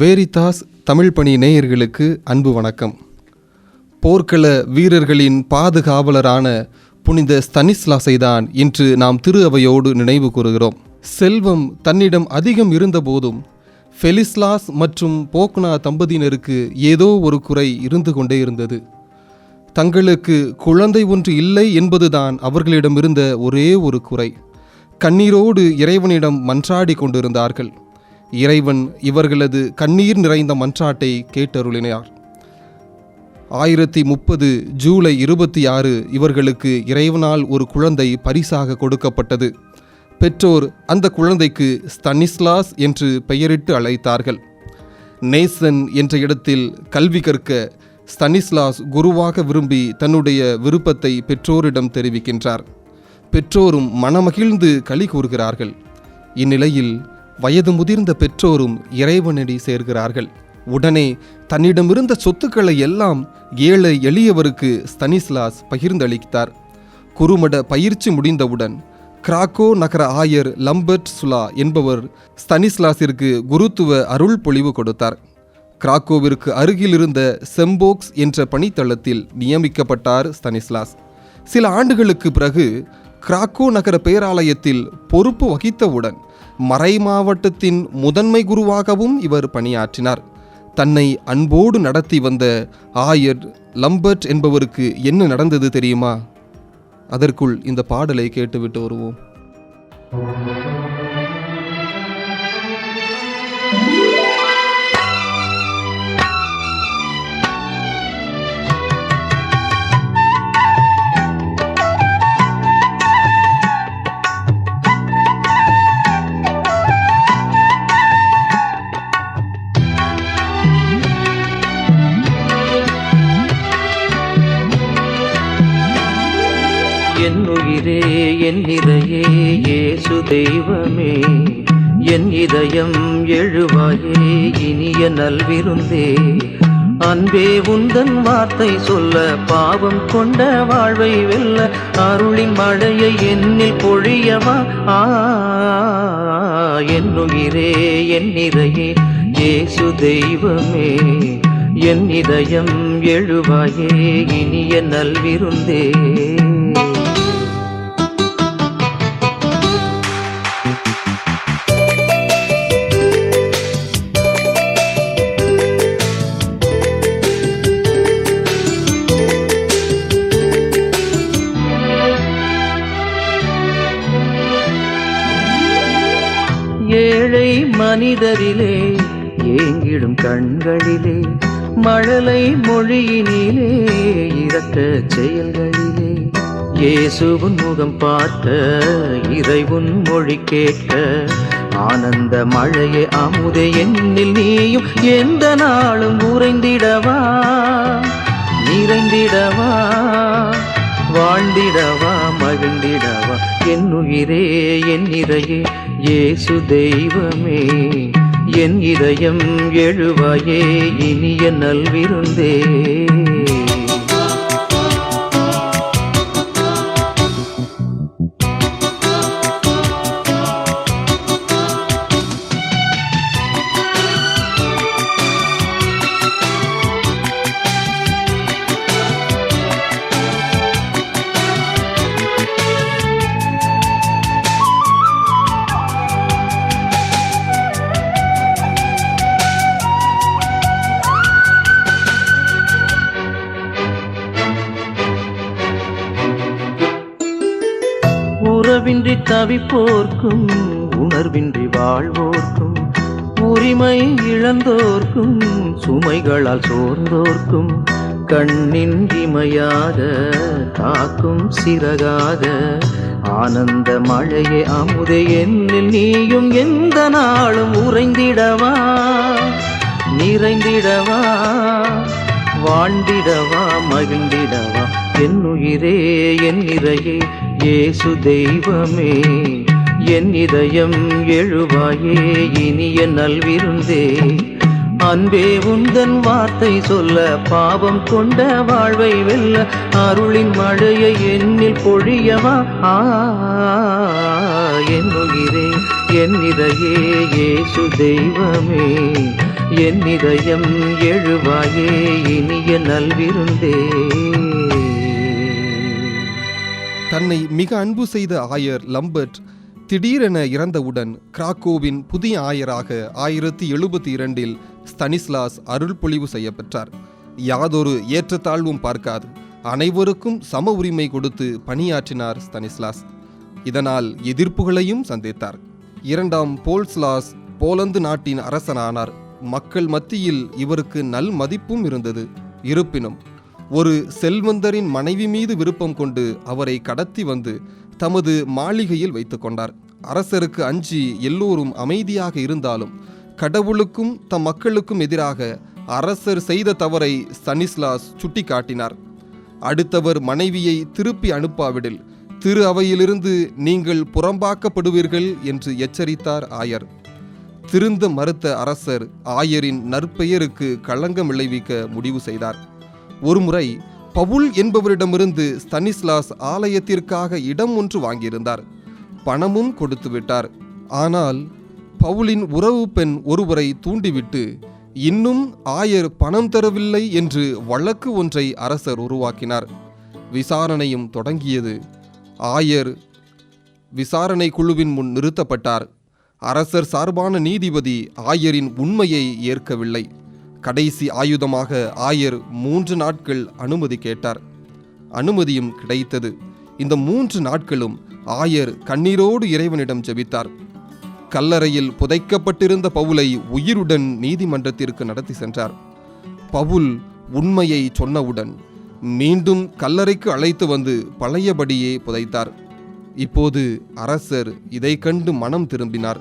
Veritas Tamil பணி நேயர்களுக்கு அன்பு வணக்கம். போர்க்கள வீரர்களின் பாதுகாவலரான புனித ஸ்தனிஸ்லாஸை தான் இன்று நாம் திரு அவையோடு நினைவு கூறுகிறோம். செல்வம் தன்னிடம் அதிகம் இருந்தபோதும் ஃபெலிஸ்லாஸ் மற்றும் போக்னா தம்பதியினருக்கு ஏதோ ஒரு குறை இருந்து கொண்டே இருந்தது. தங்களுக்கு குழந்தை ஒன்று இல்லை என்பதுதான் அவர்களிடம் இருந்த ஒரே ஒரு குறை. கண்ணீரோடு இறைவனிடம் மன்றாடி கொண்டிருந்தார்கள். இறைவன் இவர்களது கண்ணீர் நிறைந்த மன்றாட்டை கேட்டருளினார். ஆயிரத்தி முப்பது ஜூலை இருபத்தி ஆறு இவர்களுக்கு இறைவனால் ஒரு குழந்தை பரிசாக கொடுக்கப்பட்டது. பெற்றோர் அந்த குழந்தைக்கு ஸ்தனிஸ்லாஸ் என்று பெயரிட்டு அழைத்தார்கள். நேசன் என்ற இடத்தில் கல்வி கற்க ஸ்தனிஸ்லாஸ் குருவாக விரும்பி தன்னுடைய விருப்பத்தை பெற்றோரிடம் தெரிவிக்கின்றார். பெற்றோரும் மனமகிழ்ந்து களி கூறுகிறார்கள். இந்நிலையில் வயது முதிர்ந்த பெற்றோரும் இறைவனடி சேர்கிறார்கள். உடனே தன்னிடமிருந்த சொத்துக்களை எல்லாம் ஏழை எளியவருக்கு ஸ்தனிஸ்லாஸ் பகிர்ந்தளித்தார். குறுமட பயிற்சி முடிந்தவுடன் கிராக்கோ நகர ஆயர் லம்பர்ட் சுலா என்பவர் ஸ்தனிஸ்லாஸிற்கு குருத்துவ அருள் பொழிவு கொடுத்தார். கிராக்கோவிற்கு அருகிலிருந்த செம்போக்ஸ் என்ற பணித்தளத்தில் நியமிக்கப்பட்டார் ஸ்தனிஸ்லாஸ். சில ஆண்டுகளுக்கு பிறகு கிராக்கோ நகர பேராலயத்தில் பொறுப்பு வகித்தவுடன் மறை மாவட்டத்தின் முதன்மை குருவாகவும் இவர் பணியாற்றினார். தன்னை அன்போடு நடத்தி வந்த ஆயர் லம்பர்ட் என்பவருக்கு என்ன நடந்தது தெரியுமா? அதற்குள் இந்த பாடலை கேட்டுவிட்டு வருவோம். என் உயிரே என் இதையே ஏசு தெய்வமே. என் இதயம் எழுவாயே இனிய நல்விருந்தே. அன்பே உந்தன் வார்த்தை சொல்ல பாவம் கொண்ட வாழ்வை வெல்ல அருளின் மழையை என்னில் பொழியவா? ஆ என் உயிரே என் இதையே ஏசு தெய்வமே. என் இதயம் எழுவாயே இனிய நல்விருந்தே. மனிதரிலே ஏங்கிடும் கண்களிலே மழலை மொழியினிலே இரக்க செயல்களிலே. இயேசுவின் முகம் பார்த்த இறைவன் மொழி கேட்க ஆனந்த மழையே அமுதே என்னில் நீயும் எந்த நாளும் உறைந்திடவா? நிறைந்திடவா? வாழ்ந்திடவா? மகிழ்ந்திடவா? என் உயிரே என் இறையே இயேசு தெய்வமே என் இதயம் எழுவாயே இனிய நல்விருந்தே. உறவின்றி தவிப்போர்க்கும் உணர்வின்றி வாழ்வோர்க்கும் உரிமை இழந்தோர்க்கும் சுமைகளால் சோர்ந்தோர்க்கும் கண்ணின் இமையாக காக்கும் சிறகாக ஆனந்த மழையே அமுதே என்னில் நீயும் எந்த நாளும் உறைந்திடவா? நிறைந்திடவா? வாழ்ந்திடவா? மகிழ்ந்திடவா? என் உயிரே என் இறையே இயேசு தெய்வமே என் இதயம் எழுவாயே இனிய நல்விருந்தே அன்பே உந்தன் வார்த்தை சொல்ல பாவம் கொண்ட வாழ்வை வெல்ல அருளின் மழையை என்னில் பொழியவா? ஆ என் உயிரே என் இதையே இயேசு தெய்வமே என் இதயம் எழுவாயே இனிய நல்விருந்தே தன்னை மிக அன்பு செய்த ஆயர் லம்பர்ட் திடீரென இறந்தவுடன் கிராக்கோவின் புதிய ஆயராக ஆயிரத்தி எழுபத்தி இரண்டில் ஸ்தனிஸ்லாஸ் அருள் பொழிவு செய்யப்பெற்றார். யாதொரு ஏற்றத்தாழ்வும் பார்க்காது. அனைவருக்கும் சம உரிமை கொடுத்து பணியாற்றினார் ஸ்தனிஸ்லாஸ் இதனால் எதிர்ப்புகளையும் சந்தித்தார். இரண்டாம் போல்ஸ்லாஸ் போலந்து நாட்டின் அரசனானார். மக்கள் மத்தியில் இவருக்கு நல் மதிப்பும் இருந்தது. இருப்பினும் ஒரு செல்வந்தரின் மனைவி மீது விருப்பம் கொண்டு அவரை கடத்தி வந்து தமது மாளிகையில் வைத்து கொண்டார். அரசருக்கு அஞ்சி எல்லோரும் அமைதியாக இருந்தாலும் கடவுளுக்கும் தம் மக்களுக்கும் எதிராக அரசர் செய்த தவறை ஸ்தனிஸ்லாஸ் சுட்டிக்காட்டினார். அடுத்தவர் மனைவியை திருப்பி அனுப்பாவிடில் திரு அவையிலிருந்து நீங்கள் புறம்பாக்கப்படுவீர்கள் என்று எச்சரித்தார் ஆயர். திருந்த மறுத்த அரசர் ஆயரின் நற்பெயருக்கு களங்கம் விளைவிக்க முடிவு செய்தார். ஒருமுறை பவுல் என்பவரிடமிருந்து ஸ்தனிஸ்லாஸ் ஆலயத்திற்காக இடம் ஒன்று வாங்கியிருந்தார். பணமும் கொடுத்து விட்டார். ஆனால் பவுலின் உறவு பெண் ஒருவரை தூண்டிவிட்டு இன்னும் ஆயர் பணம் தரவில்லை என்று வழக்கு ஒன்றை அரசர் உருவாக்கினார். விசாரணையும் தொடங்கியது. ஆயர் விசாரணை குழுவின் முன் நிறுத்தப்பட்டார். அரசர் சார்பான நீதிபதி ஆயரின் உண்மையை ஏற்கவில்லை. கடைசி ஆயுதமாக ஆயர் மூன்று நாட்கள் அனுமதி கேட்டார். அனுமதியும் கிடைத்தது. இந்த மூன்று நாட்களும் ஆயர் கண்ணீரோடு இறைவனிடம் ஜெபித்தார். கல்லறையில் புதைக்கப்பட்டிருந்த பவுலை உயிருடன் நீதிமன்றத்திற்கு நடத்தி சென்றார். பவுல் உண்மையை சொன்னவுடன் மீண்டும் கல்லறைக்கு அழைத்து வந்து பழையபடியே புதைத்தார். இப்போது அரசர் இதை கண்டு மனம் திரும்பினார்.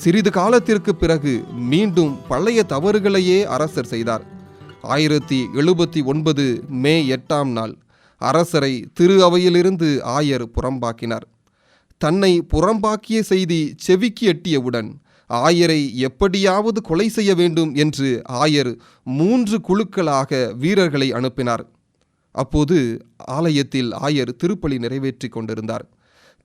சிறிது காலத்திற்கு பிறகு மீண்டும் பழைய தவறுகளையே அரசர் செய்தார். ஆயிரத்தி எழுபத்தி ஒன்பது மே எட்டாம் நாள் அரசரை திரு அவையிலிருந்து ஆயர் புறம்பாக்கினார். தன்னை புறம்பாக்கிய செய்தி செவிக்கு எட்டியவுடன் ஆயரை எப்படியாவது கொலை செய்ய வேண்டும் என்று ஆயர் மூன்று குழுக்களாக வீரர்களை அனுப்பினார். அப்போது ஆலயத்தில் ஆயர் திருப்பலி நிறைவேற்றிக் கொண்டிருந்தார்.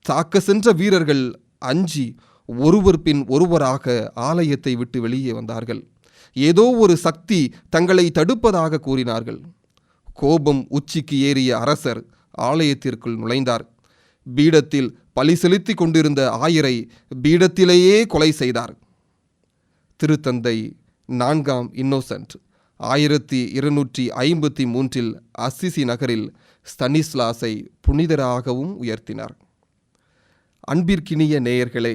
தாக்க சென்ற வீரர்கள் அஞ்சி ஒருவர் பின் ஒருவராக ஆலயத்தை விட்டு வெளியே வந்தார்கள். ஏதோ ஒரு சக்தி தங்களை தடுப்பதாக கூறினார்கள். கோபம் உச்சிக்கு ஏறிய அரசர் ஆலயத்திற்குள் நுழைந்தார். பீடத்தில் பலி செலுத்தி கொண்டிருந்த ஆயரை பீடத்திலேயே கொலை செய்தார். திருத்தந்தை நான்காம் இன்னோசன்ட் ஆயிரத்தி இருநூற்றி ஐம்பத்தி மூன்றில் அசிசி நகரில் ஸ்தனிஸ்லாஸை புனிதராகவும் உயர்த்தினார். அன்பிற்கினிய நேயர்களே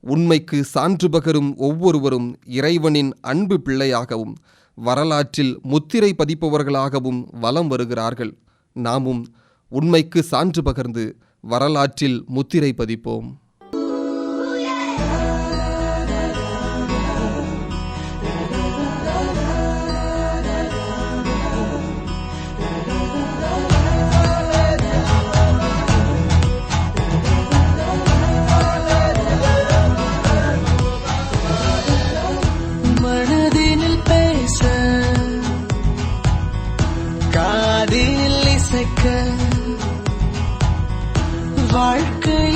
உண்மைக்கு சான்று பகரும் ஒவ்வொருவரும் இறைவனின் அன்பு பிள்ளையாகவும் வரலாற்றில் முத்திரை பதிப்பவர்களாகவும் வலம் வருகிறார்கள். நாமும் உண்மைக்கு சான்று பகர்ந்து வரலாற்றில் முத்திரை பதிப்போம். வாழ்க்கையில்